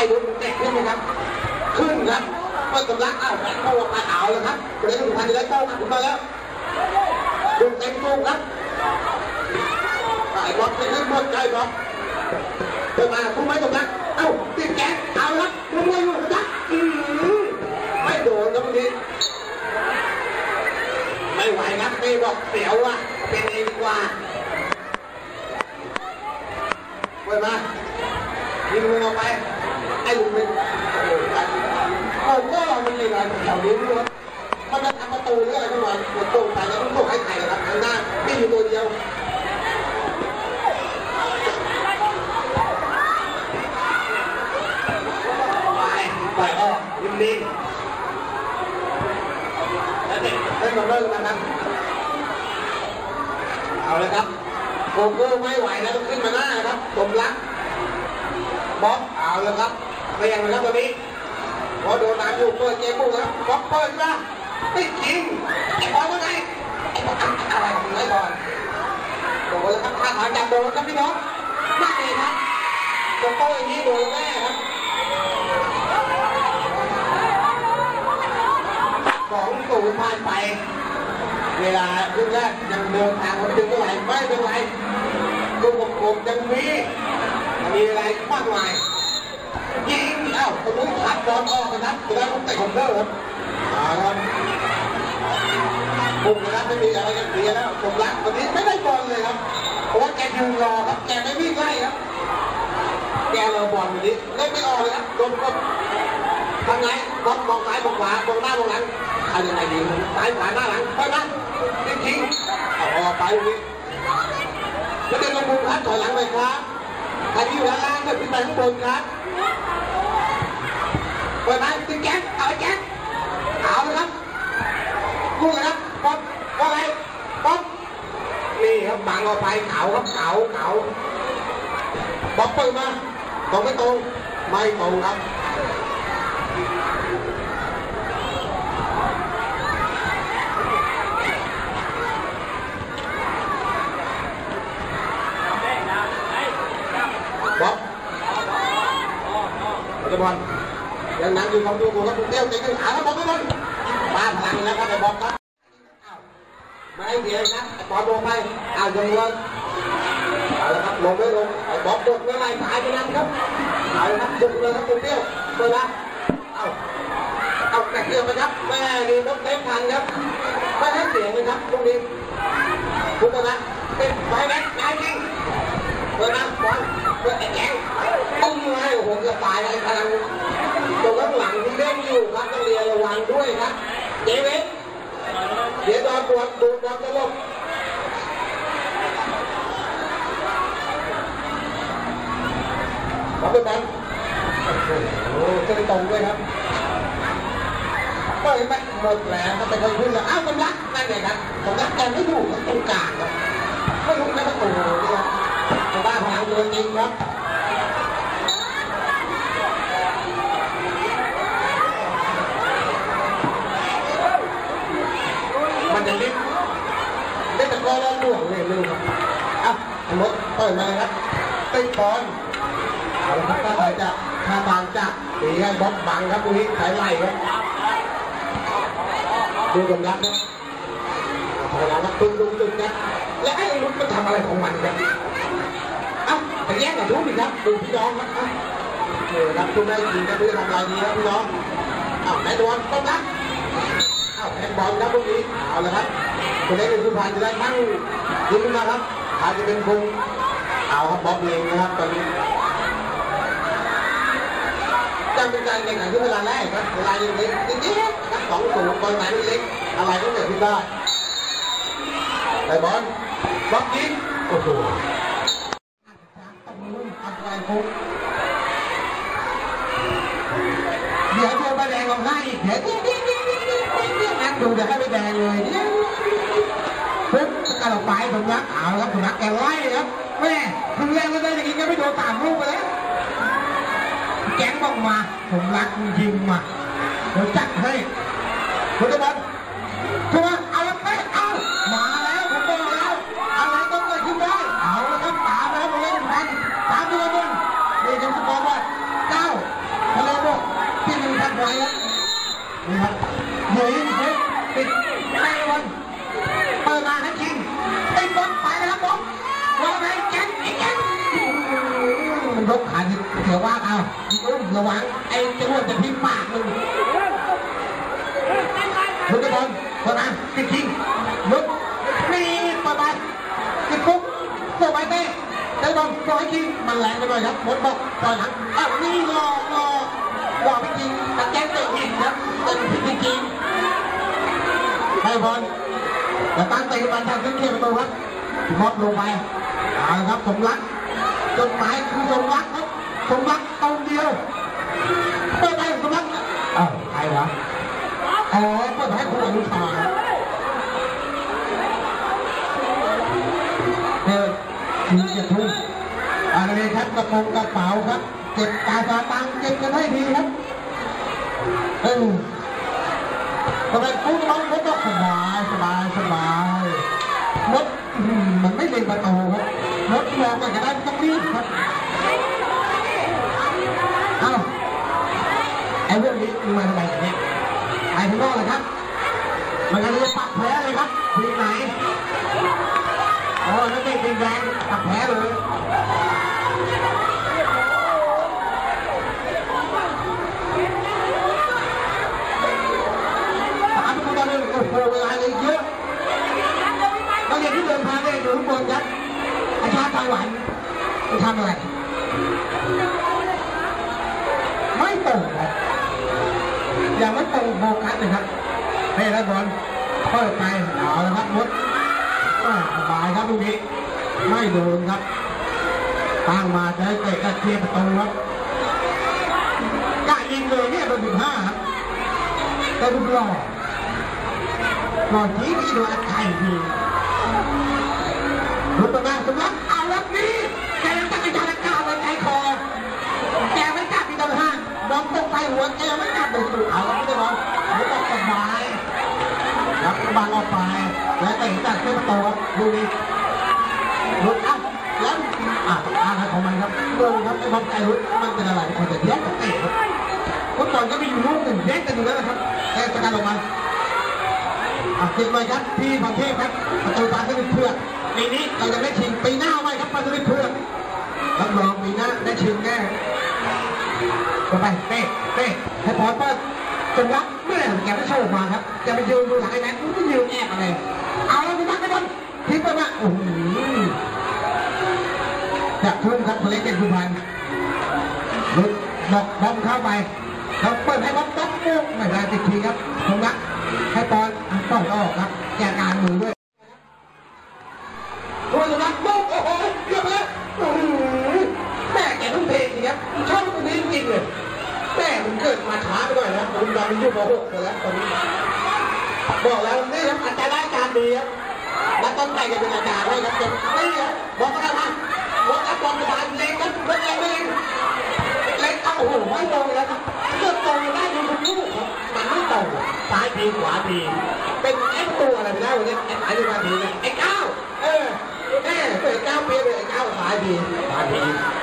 อ้ดูมันแตกขึ้นไหมครับ ขึ้นครับเปิดกำลังอ้าวแบงค์เข้าออกมาเอาแล้วครับเล่นสุพรรณจะได้โต้กลับขึ้นมาแล้วดูเต็มตู้ครับไอ้บอลไปเล่นหมดใจบอลเดินมาพุ่งไม้กำลังเอ้าติดแก๊สเอาละพุ่งไม้อยู่กำลังอืมไม่โดนครับนี้ไม่ไหวครับเต้บอกเสียวอะเป็นเองดีกว่าไปมายิงลงออกไป ไอ้ลุงเป็นโอ้โหก็มันยังไงแถวนี้ด้วยมันจะทำประตูหรืออะไรก็หน่อยหมดตรงไปแล้วต้องส่ให้ใครครับทางหน้าพี่อยู่ตัวเดียวไปปล่อยออกยิ้มดีแล้วเด็กเล่นมาเลิกกันนะเอาเลยครับโกโก้ไม่ไหวแล้วต้องขึ้นมาหน้าครับสมรักบ๊อบเอาเลยครับ เรียงเลยครับตอนนี้พอโดนน้ำอยู่เปิดเกมบุกแล้วบ๊อบเปิดมาติดยิงบอลว่าไงอะไรของมึงไอ้บอลโดนแล้วครับท่าทางจับโดนครับพี่น้องไม่ดีครับโกโก้อย่างนี้โดนแน่ครับสองศูนย์ผ่านไป เวลาครึ่งแรกยังเดินทางมาถึงเท่าไหร่ไม่เป็นไรลูกกลมยังมีมีอะไรมากมาย ยิงอ้าประตูทัดบอลออกนะครับจะได้ลูกเตะของเลิศครับเอาครับปุ่มนะไม่มีอะไรจะเคลียร์แล้วสมรักวันนี้ไม่ได้บอลเลยครับเพราะว่าแกยืนรอครับแกไม่วิ่งไล่ครับแกรอบอลวันนี้เล่นไม่ออกเลยครับโดนกดทำไงบอลมองซ้ายมองขวามองหน้ามองหลังเอายังไงดีซ้ายขวาหน้าหลังไปนะทิ้งทิ้งออกไปตรงนี้แล้วเดินลงมุมครับถอยหลังไปครับใครที่อยู่ด้านล่างก็ขึ้นไปข้างบนครับ ไปไหมติดแก๊สเอาไอ้แก๊สเอาเลยครับลูกนะครับป๊อป ยังนั่งอยู่ของตัวกูครับกูเตี้ยวตะขึ้นขาแล้วบอบไปบอลมาพลังแล้วครับไอ้บอบครับไม่เดียนะไอ้บอบลงไปอ้าวยังลงเอาละครับลงไม่ลงไอ้บอบบดเมื่อไรตายไปนั้นครับเอาละครับบุกเลยครับกูเตี้ยวเปิดละเอาเอาแตะเกียบไปครับแม่ดีต้องเต็มทันครับไม่ให้เสียงเลยครับตรงนี้ทุกคนะเป็นไฟแบ็ค เจเวสเดี๋ยวโดนปวดดูดบอลตลบบอลเป็นบอลโอ้โหจะได้ตรงด้วยครับเปิดไปหมดแรงก็ไปคนขึ้นแล้วอ้าวกำลังนั่นไงครับกำลังแกไม่อยู่ตรงกลางครับไม่รู้นะครับโอ้โหนี่ครับชาวบ้านพลังเดินจริงครับมันจะเล่นเล่นตะกร้อแล้วล่วงเลยลืมครับอะสมมติเปิดมาเลยครับติดบอลเอาละครับถ้าใครจะถ้าบางจะตีให้บล็อกบังครับตรงนี้สายไล่ครับดูกำลังครับพลังครับตุ้มตุ้มตุ้มนะและไอ้ลุกมันทำอะไรของมันครับอ้าไปแย่งกับทุกทีครับดูพี่น้องครับเออรับคุณได้ยินกันด้วยทำลายดีครับพี่น้องอ้าวไหนโดนต้องรั เอาแทงบอลครับพวกนี้เอาลยครับคนนี้เป็นสุพรรณจะได้ทั้งยิงขึ้นมาครับอาจจะเป็นคงเอาครับบ๊อบเองนะครับตอนนี้จะเป็นการแข่งขันที่เวลาแรกครับเวลายังเล็กนิดๆครับสองศูนย์บอลไหนเล็กอะไรก็เกิดขึ้นได้แต่บอลบ๊อบยิงโอ้โหเดี๋ยวโทรมาแดงลงให้อีกเดี๋ยว ดูจะให้ไปแดงเลยเดี๋ยปุ๊บกระโดดไปผมรักเอาครับผมรักแกไล่ครับแม่ถึงแรงก็ได้อย่างนี้ก็ไม่โดนตามลูกไปแล้วแก๊งบอกมา ผมรักยิงมาผมจัดให้คุณตะบอก ว่าเอาอุ้มระวังไอ้จรวดจะพิมพ์ปากมึงลุกไปบอลเปิดมาคิงคิงลุกนี่เปิดไปคิงปุ๊บเปิดไปเต้ได้บอลปล่อยคิงมันแรงไปหน่อยครับหมดบอกปล่อยหลังอ้าวนี่รอรอรอไปคิงตะแกงเตะอีกครับเป็นพิธีคิงให้บอลแต่ตั้งใจมาทางขึ้นเขียประตูครับมอบลงไปเอาครับสมรักจดหมายคือสมรักครับ สมรักตรงเดียวเปิดไปสมรักอ้าวใครวะอ๋อเปิดให้คุณอนุชาเปิดมีจะทุ่มอะไรครับกระโปรงกระเป๋าครับเก็บตาตาตังเก็บกันให้ดีครับเออทำไมปุ๊บน้องก็สบายสบายสบายมดอืมมันไม่เล็งประตูครับมดมองไปก็ได้ต้องรีบครับเอ้าไอ้เรื่องนี้มันมาทำไมเนี่ยไอ้ข้างนอกเลยครับ มันก็เลยปักแผลเลยครับทีมไหนโอ้แล้วไม่เป็นแรงปักแผลเลยสามคนตอนนี้โอ้โหเวลาเลยเยอะนักเรียนที่เดินทางได้อยู่ข้างบนครับอาชาติไต้หวันจะทำอะไรไม่ตรงครับ อย่าไม่ตรงโฟกัสเลยครับเฮ้แล้วบอลเปิดไปเอาละครับมดสบายครับลูกนี้ไม่โดนครับตั้งมาจะให้เตะกระเทียมประตูครับกะยิงเลยเนี่ยเบอร์สิบห้าครับแต่รูกหล่อหล่อที่มีดูอัดไท แล้วแต่งจากเส้นประตูครับดูนี่ลุกเอ้าแล้วอะอะไรของมันครับเรื่องครับไอ้บอลไอ้รุดมันเป็นอะไรคนจะแยกกับเตะครับฟุตบอลก็มีอยู่ลูกหนึ่งแย่งกันอยู่แล้วนะครับแต่ประกันออกมาอะติดไว้ครับพี่พรเทพครับประตูปาสลิดเพื่อนปีนี้เราจะได้ชิงปีหน้าไว้ครับปาสลิดเพื่อนรับรองปีหน้าได้ชิงแน่ต่อไปเต้เต้ให้พอเปิดจงรักเมื่อไหร่แกไม่โชว์มาครับจะไปยืนดูหลังไอ้แม็กซ์ก็ยืนแอบอะไร เอาแล้วคุณนักไปบอลทิ้งไปมาโอ้โหจากทุ่มครับเล็กเด็กสุพรรณลุกบอกบอมเข้าไปเราเปิดให้บอมต๊อกปุ๊บไม่ได้ติดทีครับผมรักให้ปอนอะต้องออกครับแก้การมือด้วยโอ้ยรักปุ๊บโอ้โหเกือบแล้วโอ้โหแม่แกต้องเพลงสิครับชอบตรงนี้จริงเลยแม่ผมเกิดมาช้าไปหน่อยนะผมตอนนี้อยู่ม .6 แล้วตอนนี้บอกแล้วนี่ ดีครับแล้วต้นใจจะเป็นอาจารย์ได้ครับเป็นนี่ครับบอกกันนะบอกกับบอลสบายเล็กครับเล็กเล็กเล็กเล็กเอาโอ้โหไม่ตรงแล้วครับเกือบตรงได้ดูทุกลูกครับมันไม่ตรงซ้ายทีขวาทีเป็นไอ้ตัวอะไรไปได้วันนี้ไอ้สายทีขวาทีเนี่ยไอ้เก้าเออแม่เปิดเก้าเปียเลยไอ้เก้าซ้ายทีขวาที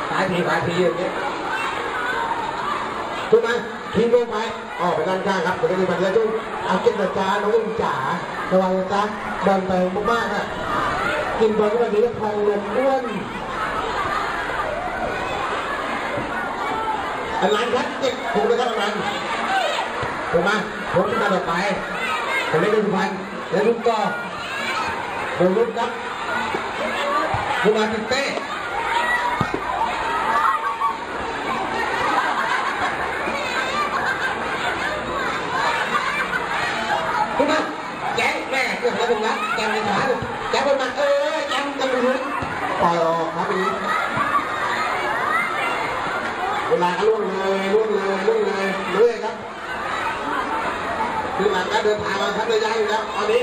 ซ้ายทีขวาทีอย่างเงี้ยถูกไหม ทิ้งลงไปออกไปด้านข้างครับผมจะมีปัญญาจุ้งเอาเก็บนะจ้าน้องลุงจ๋าระวังนะจ๊ะบอลไปมากๆอะกินบอลวันนี้แล้วพองลมอ้วนอันนั้นครับเจ็บผมไปครับอันนั้นผมมาผมจะมาต่อไปผมได้ดูพันแล้วลูกก็โดนลูกครับผมมาติดเต้ผมมาแจ้งแม่เกิดอะไรผมนะแจ้งในขาแจ้งผมมาเออแจ้งจะไปรู้่อยออกครับนี้ เวลาก็ล่วงเลยล่วงเลยล่วงเลยเรื่อยครับคือหลังการเดินทางมาครับระยะอยู่แล้วตอนนี้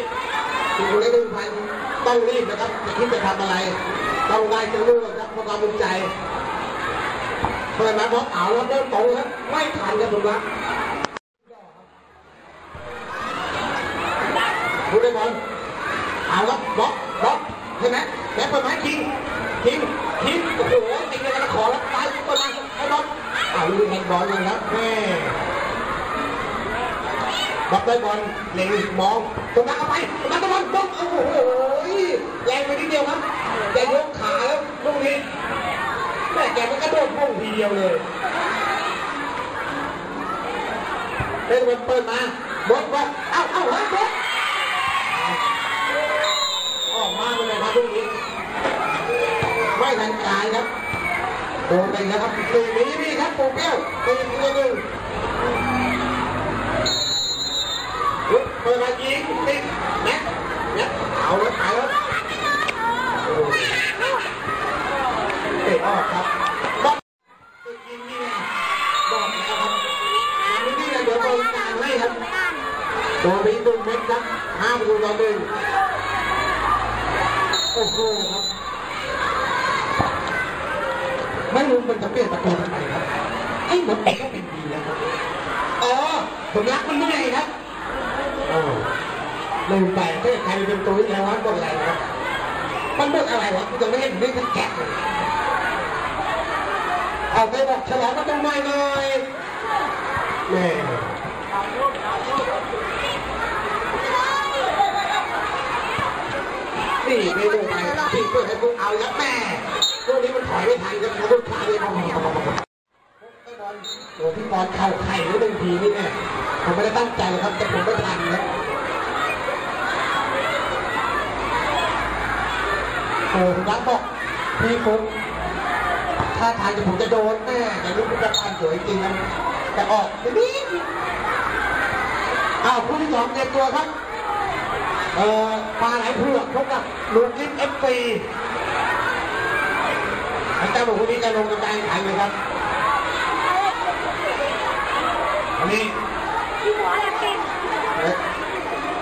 คุณคนเล็กนึ่งพันต้องรีบนะครับจะคิดจะทำอะไร ต้องได้จะรู้ครับเพราะความภูมิใจเปิดมาพอเอาแล้วเริ่มตรงครับไม่ทันครับผมรักคุณได้บอลเอาครับบล็อกบล็อก ช่ไหมแล้เปิดไม้คิงคิงคิงโอ้โหติดเลยกันขอแล้วไปเปิดมาให้บอลเอาลูกแฮนด์บอลเลยครับแม่บรับได้บอลเล็งมองตรงนั้นเข้าไปตรงนั้นตรงนั้นบ้องโอ้โหแรงไปนิดเดียวครับแกยกขาแล้วลูกนี้แม่แกมันกระโดดพุ่งทีเดียวเลยเล่นมันเปิดมาบดว่าเอ้าเอ้าเฮ้ยบดออกมาเลยครับลูกนี้ไม่ทันการครับโดนไปนะครับตีนี้พี่ครับปูเปี้ยวตีตัวหนึ่งเปิดมายิงติดแม็กแม็กเอาแล้วเอาแล้วโอ้โหเตะออกครับบอลยิงนี่ไงบอกนะครับอันนี้นี่เดี๋ยวบริการให้ครับโดนไปหนึ่งเม็ดครับห้าประตูต่อหนึ่งโอ้โหครับ ไม่รู้มันจะเปลี่ยนประตูทำไมครับไอ้หมดเอกก็เป็นดีนะครับอ๋อ ผมรักมันเมื่อยครับหนึ่งแปดเทศไทยเป็นตัวที่แล้ววัดบนอะไรนะมันบนอะไรวะกูจะไม่เห็นด้วยทั้งแกะเอาไปบอกฉลองก็ต้องไม่เลยแม่นี่ไปดูไปที่เพื่อให้พวกเอาแล้วแม่พวกนี้มันถอยไม่ทันครับเขาลูกค้าเลยพอโอ้พี่บอลเข่าไข่ไว้หนึ่งทีนี่แม่ ผมไม่ได้ตั้งใจครับแต่ผมไม่ทันนะโอ้รักบอกพี่ฟุ๊กถ้าทางจะผมจะโดนแน่แต่ลูกเป็นการสวยจริงนะแต่ออกนิดนิดอ้าวผู้ที่สองเตรียมตัวครับเอ่อปลาไหลเผือกพบกับลูกลิฟเอฟซีอาจารย์บอกคนนี้จะลงกำลังขันเลยครับอันนี้ เอ๊ะ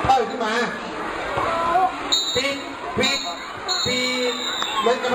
เอ้ยขึ้นมาปี๊ปีกปีกเหมือนกับ